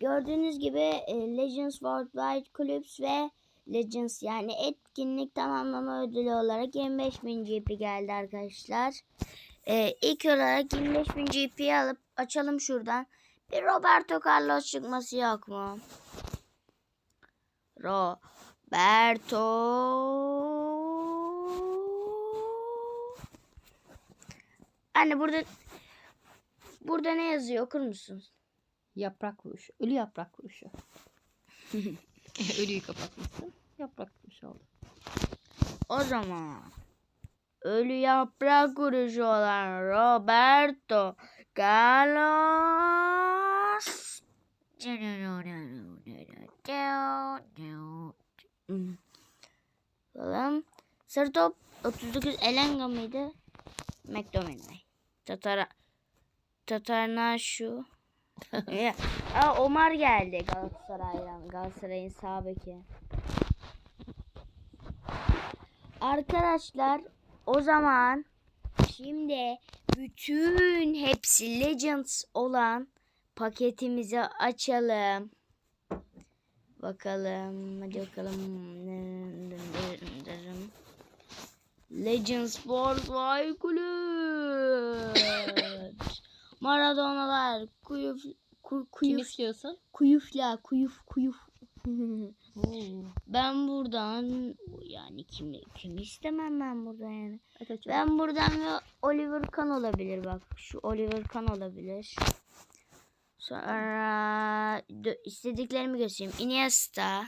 gördüğünüz gibi e, Legends Worldwide Clubs ve Legends yani etkinlik tamamlama ödülü olarak 25.000 GP geldi arkadaşlar. E, ilk olarak 25.000 GP'yi alıp açalım şuradan. Bir Roberto Carlos çıkması yok mu? Roberto Anne burada burada ne yazıyor okur musun? Yaprak vuruşu. Ölü yaprak vuruşu. Ölüyü kapatmışsın. Yaprak vuruşu oldu. O zaman ölü yaprak vuruşu olan Roberto Carlos. Bakalım. Sarı top 39 Elenga mıydı? McDominay. Tatara Tatarnaşu. Ya, Aa, Omar geldi Galatasaray'dan. Galatasaray'ın sağ beki. Arkadaşlar o zaman şimdi bütün hepsi Legends olan paketimizi açalım. Bakalım. Hadi bakalım. Legends Worldwide Club. Maradona'lar, kuyuf, kuy, Kim kuyuf, istiyorsun? kuyufla, kuyuf, kuyuf. Ben buradan yani kimi kimi istemem ben buradan yani. Açalım. Ben buradan ve Oliver Kahn olabilir bak. Şu Oliver Kahn olabilir. Sonra istediklerimi göstereyim. Iniesta.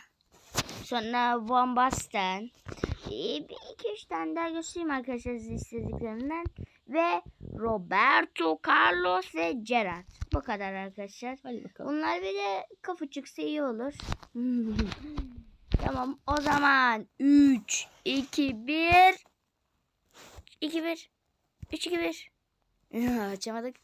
Sonra Van Basten. Ee, bir iki üç tane daha göstereyim arkadaşlar istediklerimden. Ve Roberto Carlos ve Gerrard. Bu kadar arkadaşlar. Hadi bakalım. Bunlar bir de kafa çıksa iyi olur. tamam o zaman 3, 2, 1. 2, 1. 3, 2, 1. Açamadık.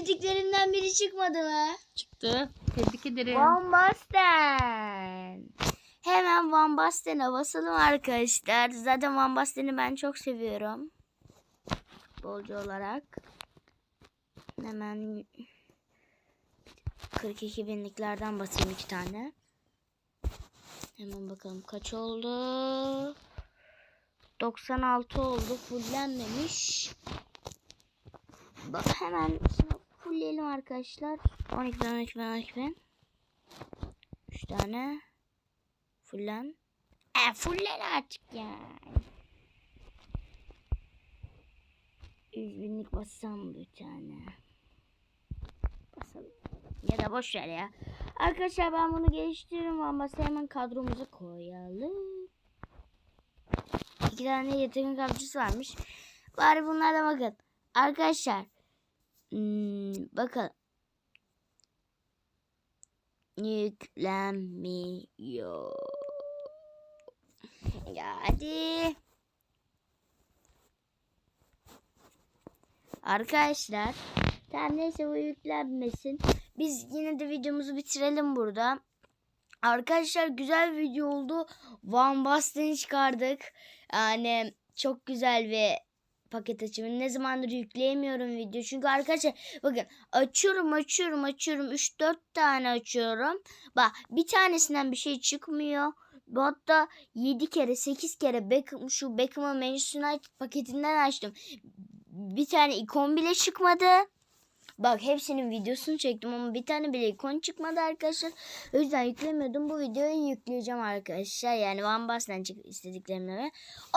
İste, istediklerimden biri çıkmadı mı? Çıktı. Tebrik ederim. Van Basten. Hemen Van Basten'e basalım arkadaşlar. Zaten Van Basten'i ben çok seviyorum. Bolcu olarak. Hemen 42 binliklerden basayım iki tane. Hemen bakalım kaç oldu. 96 oldu. Fullenmemiş. Bak hemen fullleyelim arkadaşlar. 12 bin 12 bin 12 bin. 3 tane. Fullen. E fullen artık ya. 100 binlik bassam bir tane. Basalım. Ya da boş ver ya. Arkadaşlar ben bunu geliştiririm ama hemen kadromuza koyalım. İki tane yetenek avcısı varmış. Bari bunlara bakın. Arkadaşlar. Hmm, bakalım. Yüklenmiyor. Hadi. Arkadaşlar. Tamam neyse bu yüklenmesin. Biz yine de videomuzu bitirelim burada. Arkadaşlar güzel bir video oldu. Van Basten'i çıkardık. Yani çok güzel ve paket açımı. Ne zamandır yükleyemiyorum video. Çünkü arkadaşlar bakın açıyorum açıyorum açıyorum. 3-4 tane açıyorum. Bak bir tanesinden bir şey çıkmıyor. Bu Hatta 7 kere 8 kere Beckham, şu Beckham'ın Manchester paketinden açtım. Bir tane ikon bile çıkmadı. Bak hepsinin videosunu çektim ama bir tane bile ikon çıkmadı arkadaşlar. O yüzden yüklemiyordum. Bu videoyu yükleyeceğim arkadaşlar. Yani Van Basten çık istediklerimle.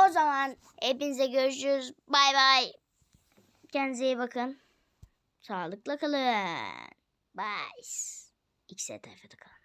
O zaman hepinize görüşürüz. Bay bay. Kendinize iyi bakın. Sağlıkla kalın. Bye. X tayfada kalın.